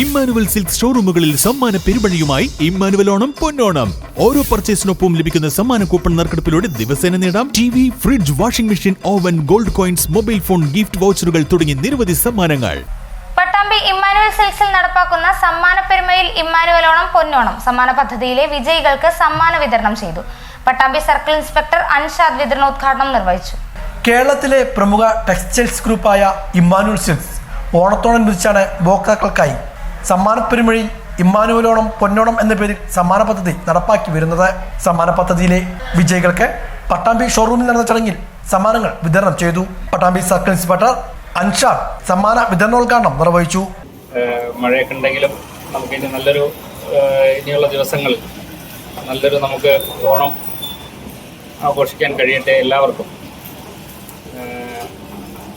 Emmanuel silk ഷോറൂമുകളിൽ സമ്മാന പെരുമഴയുമായി Emmanuel Onam പൊന്നോണം. ഓരോ പർച്ചേസിനൊപ്പം ലഭിക്കുന്ന സമ്മാന കൂപ്പൺ നറുക്കെടുപ്പിലൂടെ ദിവസേന നേടാം T V fridge washing machine oven gold coins mobile phone gift വൗച്ചറുകൾ തുടങ്ങി നിരവധി സമ്മാനങ്ങൾ. പട്ടാമ്പി ഇമ്മാനുവൽ സിൽക്സിൽ നടപ്പാക്കുന്ന സമ്മാന പെരുമയിൽ ഇമ്മാനുവൽ ഓണം പൊന്നോണം സമ്മാന പദ്ധതിയിലെ വിജയികൾക്ക് സമ്മാന വിതരണം ചെയ്തു. പട്ടാമ്പി സർക്കിൾ ഇൻസ്പെക്ടർ അൻഷാദ് വിതരണോദ്ഘാടനം നിർവഹിച്ചു. കേരളത്തിലെ പ്രമുഖ ടെക്സ്റ്റൈൽസ് ഗ്രൂപ്പായ ഇമ്മാനുവൽ സിൽക്സ് ഓണത്തോടനുബന്ധിച്ചാണ് ഉപഭോക്താക്കൾക്കായി സമ്മാനപ്പെരുമഴിയിൽ ഇമ്മാനുവലോണം പൊന്നോണം എന്ന പേരിൽ സമ്മാന പദ്ധതി നടപ്പാക്കി വരുന്നത്. സമ്മാന പദ്ധതിയിലെ വിജയികൾക്ക് പട്ടാമ്പി ഷോറൂമിൽ നടന്ന ചടങ്ങിൽ സമ്മാനങ്ങൾ വിതരണം ചെയ്തു. പട്ടാമ്പി സർക്കിൾ ഇൻസ്പെക്ടർ അൻഷാർ സമ്മാന വിതരണോദ്ഘാടനം നിർവഹിച്ചു. മഴയൊക്കെ ഉണ്ടെങ്കിലും നമുക്ക് ഇനി നല്ലൊരു ഇനിയുള്ള ദിവസങ്ങളിൽ നല്ലൊരു നമുക്ക് ഓണം ആഘോഷിക്കാൻ കഴിയട്ടെ എല്ലാവർക്കും.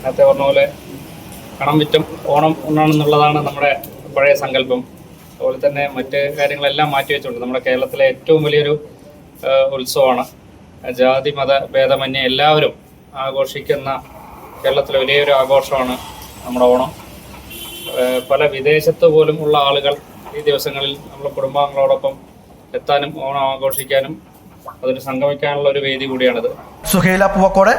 നേരത്തെ പറഞ്ഞ പോലെ കണം വിറ്റം ഓണം ഉണ്ണാണെന്നുള്ളതാണ് നമ്മുടെ പഴയ സങ്കല്പം അതുപോലെ തന്നെ മറ്റ് കാര്യങ്ങളെല്ലാം മാറ്റി വെച്ചുകൊണ്ട് നമ്മുടെ കേരളത്തിലെ ഏറ്റവും വലിയൊരു ഉത്സവമാണ്. ജാതി മത ഭേദമന്യേ എല്ലാവരും ആഘോഷിക്കുന്ന കേരളത്തിലെ വലിയൊരു ആഘോഷമാണ് നമ്മുടെ ഓണം. പല വിദേശത്ത് പോലും ഉള്ള ആളുകൾ ഈ ദിവസങ്ങളിൽ നമ്മുടെ കുടുംബാംഗങ്ങളോടൊപ്പം എത്താനും ഓണം ആഘോഷിക്കാനും അതിന് സംഗമിക്കാനുള്ള ഒരു വേദി കൂടിയാണിത്. സുഹേല പൂവക്കോട്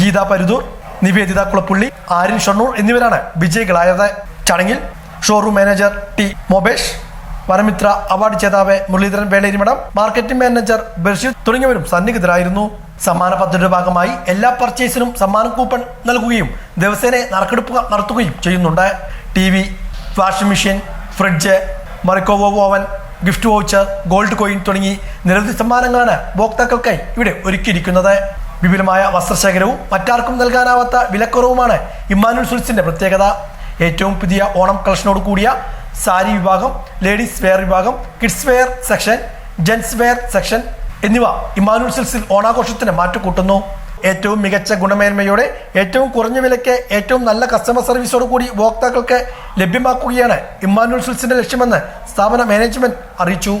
ഗീത പരുതൂർ നിവേദിത കുളപ്പുള്ളി ആര്യൻ ഷണ്ണൂർ എന്നിവരാണ് വിജയികളായത്. ചടങ്ങിൽ showroom manager T Mobesh Vanamitra award ജേതാവ് മുരളീധരൻ വേളേരിമഠം മാർക്കറ്റിംഗ് മാനേജർ ബഷീർ തുടങ്ങിയവരും സന്നിഹിതരായിരുന്നു. സമ്മാന പദ്ധതിയുടെ ഭാഗമായി എല്ലാ പർച്ചേസിനും സമ്മാന കൂപ്പൺ നൽകുകയും ദിവസേന നറുക്കെടുപ്പ് നടത്തുകയും ചെയ്യുന്നുണ്ട്. T V washing machine fridge മറിക്കോവോ oven gift voucher gold coin തുടങ്ങി നിരവധി സമ്മാനങ്ങളാണ് ഉപഭോക്താക്കൾക്കായി ഇവിടെ ഒരുക്കിയിരിക്കുന്നത്. വിപുലമായ വസ്ത്രശേഖരവും മറ്റാർക്കും നൽകാനാവാത്ത വിലക്കുറവുമാണ് ഇമ്മാനുൽ സുൽസിന്റെ പ്രത്യേകത. ഏറ്റവും പുതിയ ഓണം കളക്ഷനോട് കൂടിയ സാരി വിഭാഗം ലേഡീസ് വെയർ വിഭാഗം kids wear section gents wear section എന്നിവ ഇമാനുൽ സിൽസിൽ ഓണാഘോഷത്തിന് മാറ്റുകൂട്ടുന്നു. ഏറ്റവും മികച്ച ഗുണമേന്മയോടെ ഏറ്റവും കുറഞ്ഞ വിലയ്ക്ക് ഏറ്റവും നല്ല കസ്റ്റമർ സർവീസോട് കൂടി ഉപഭോക്താക്കൾക്ക് ലഭ്യമാക്കുകയാണ് ഇമ്മാനുൽ സിൽസിന്റെ ലക്ഷ്യമെന്ന് സ്ഥാപന മാനേജ്മെന്റ് അറിയിച്ചു.